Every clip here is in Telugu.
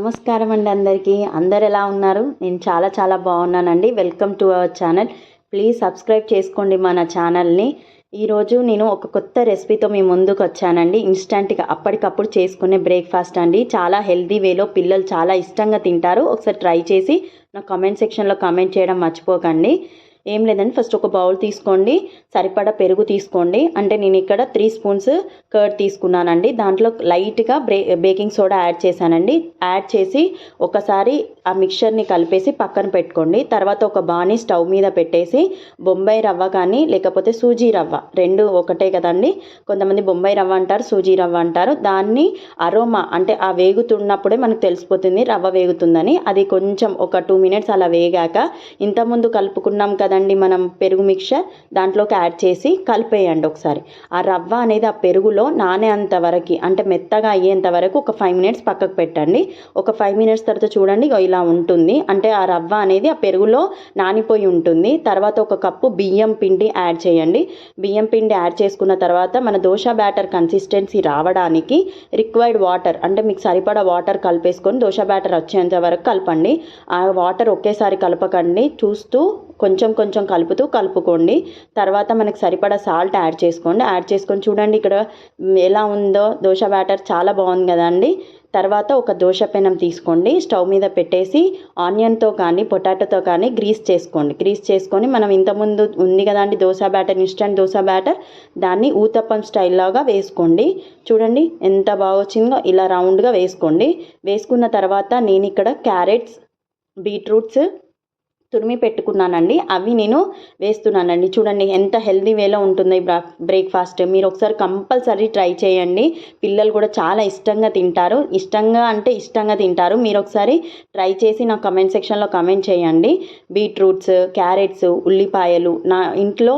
నమస్కారం అండి అందరికీ. అందరు ఎలా ఉన్నారు? నేను చాలా చాలా బాగున్నానండి. Welcome to our channel please subscribe చేసుకోండి మన ఛానల్ని ఈరోజు నేను ఒక కొత్త రెసిపీతో మీ ముందుకు వచ్చానండి. ఇన్స్టంట్గా అప్పటికప్పుడు చేసుకునే బ్రేక్ఫాస్ట్ అండి. చాలా హెల్తీ వేలో పిల్లలు చాలా ఇష్టంగా తింటారు. ఒకసారి ట్రై చేసి నా కామెంట్ సెక్షన్లో కామెంట్ చేయడం మర్చిపోకండి. ఏం లేదండి. ఫస్ట్ ఒక బౌల్ తీసుకోండి. సరిపడా పెరుగు తీసుకోండి. అంటే నేను ఇక్కడ త్రీ స్పూన్స్ కర్డ్ తీసుకున్నానండి. దాంట్లో లైట్గా బ్రే బేకింగ్ సోడా యాడ్ చేశానండి. యాడ్ చేసి ఒకసారి ఆ మిక్చర్ని కలిపేసి పక్కన పెట్టుకోండి. తర్వాత ఒక బాణీ స్టవ్ మీద పెట్టేసి బొంబాయి రవ్వ కానీ లేకపోతే సూజీ రవ్వ రెండు ఒకటే కదండి. కొంతమంది బొంబాయి రవ్వ అంటారు సూజీ రవ్వ అంటారు. దాన్ని అరోమా అంటే ఆ వేగుతున్నప్పుడే మనకు తెలిసిపోతుంది రవ్వ వేగుతుందని. అది కొంచెం ఒక టూ మినిట్స్ అలా వేగాక ఇంతకుముందు కలుపుకున్నాం కదండి మనం పెరుగు మిక్చర్ దాంట్లోకి యాడ్ చేసి కలిపేయండి ఒకసారి. ఆ రవ్వ అనేది ఆ పెరుగులో నానేంత వరకు అంటే మెత్తగా అయ్యేంత వరకు ఒక ఫైవ్ మినిట్స్ పక్కకు పెట్టండి. ఒక ఫైవ్ మినిట్స్ తర్వాత చూడండి ఇగో ఇలా ఉంటుంది. అంటే ఆ రవ్వ అనేది ఆ పెరుగులో నానిపోయి ఉంటుంది. తర్వాత ఒక కప్పు బియ్యం పిండి యాడ్ చేయండి. బియ్యం పిండి యాడ్ చేసుకున్న తర్వాత మన దోశ బ్యాటర్ కన్సిస్టెన్సీ రావడానికి రిక్వైర్డ్ వాటర్ అంటే మీకు సరిపడా వాటర్ కలిపేసుకొని దోశ బ్యాటర్ వచ్చేంత వరకు కలపండి. ఆ వాటర్ ఒకేసారి కలపకండి. చూస్తూ కొంచెం కొంచెం కలుపుతూ కలుపుకోండి. తర్వాత మనకు సరిపడా సాల్ట్ యాడ్ చేసుకోండి. యాడ్ చేసుకొని చూడండి ఇక్కడ ఎలా ఉందో. దోశ బ్యాటర్ చాలా బాగుంది కదండి. తర్వాత ఒక దోశ పెనం తీసుకోండి. స్టవ్ మీద పెట్టేసి ఆనియన్తో కానీ పొటాటోతో కానీ గ్రీస్ చేసుకోండి. గ్రీస్ చేసుకొని మనం ఇంతకుముందు ఉంది కదండి dosa batter instant dosa batter దాన్ని ఊతప్పం స్టైల్లాగా వేసుకోండి. చూడండి ఎంత బాగా వచ్చిందో. ఇలా రౌండ్గా వేసుకోండి. వేసుకున్న తర్వాత నేను ఇక్కడ క్యారెట్స్ బీట్రూట్స్ తురిమి పెట్టుకున్నానండి. అవి నేను వేస్తున్నానండి. చూడండి ఎంత హెల్దీ వేలో ఉంటుంది బ్రేక్ఫాస్ట్. మీరు ఒకసారి కంపల్సరీ ట్రై చేయండి. పిల్లలు కూడా చాలా ఇష్టంగా తింటారు. ఇష్టంగా అంటే ఇష్టంగా తింటారు. మీరు ఒకసారి ట్రై చేసి నా కమెంట్ సెక్షన్లో కమెంట్ చేయండి. బీట్రూట్స్ క్యారెట్స్ ఉల్లిపాయలు నా ఇంట్లో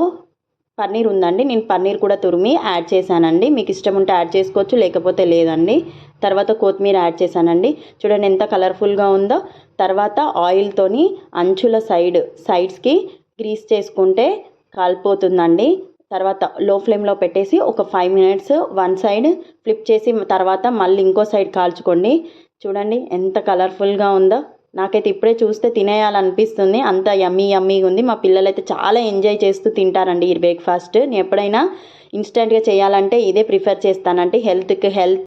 పన్నీర్ ఉందండి. నేను పన్నీర్ కూడా తురిమి యాడ్ చేశానండి. మీకు ఇష్టం ఉంటే యాడ్ చేసుకోవచ్చు లేకపోతే లేదండి. తర్వాత కొత్తిమీర యాడ్ చేశానండి. చూడండి ఎంత కలర్ఫుల్గా ఉందో. తర్వాత ఆయిల్తోని అంచుల సైడ్ సైడ్స్కి గ్రీస్ చేసుకుంటే కాలిపోతుందండి. తర్వాత లో ఫ్లేమ్లో పెట్టేసి ఒక five minutes one side flip చేసి తర్వాత మళ్ళీ ఇంకో సైడ్ కాల్చుకోండి. చూడండి ఎంత కలర్ఫుల్గా ఉందో. నాకైతే ఇప్పుడే చూస్తే తినేయాలనిపిస్తుంది. అంత యమ్మీ యమ్మీగా ఉంది మా పిల్లలు అయితే చాలా ఎంజాయ్ చేస్తూ తింటారండి ఈ బ్రేక్ఫాస్ట్ నేను ఎప్పుడైనా ఇన్స్టెంట్గా చేయాలంటే ఇదే ప్రిఫర్ చేస్తానంటే హెల్త్కి హెల్త్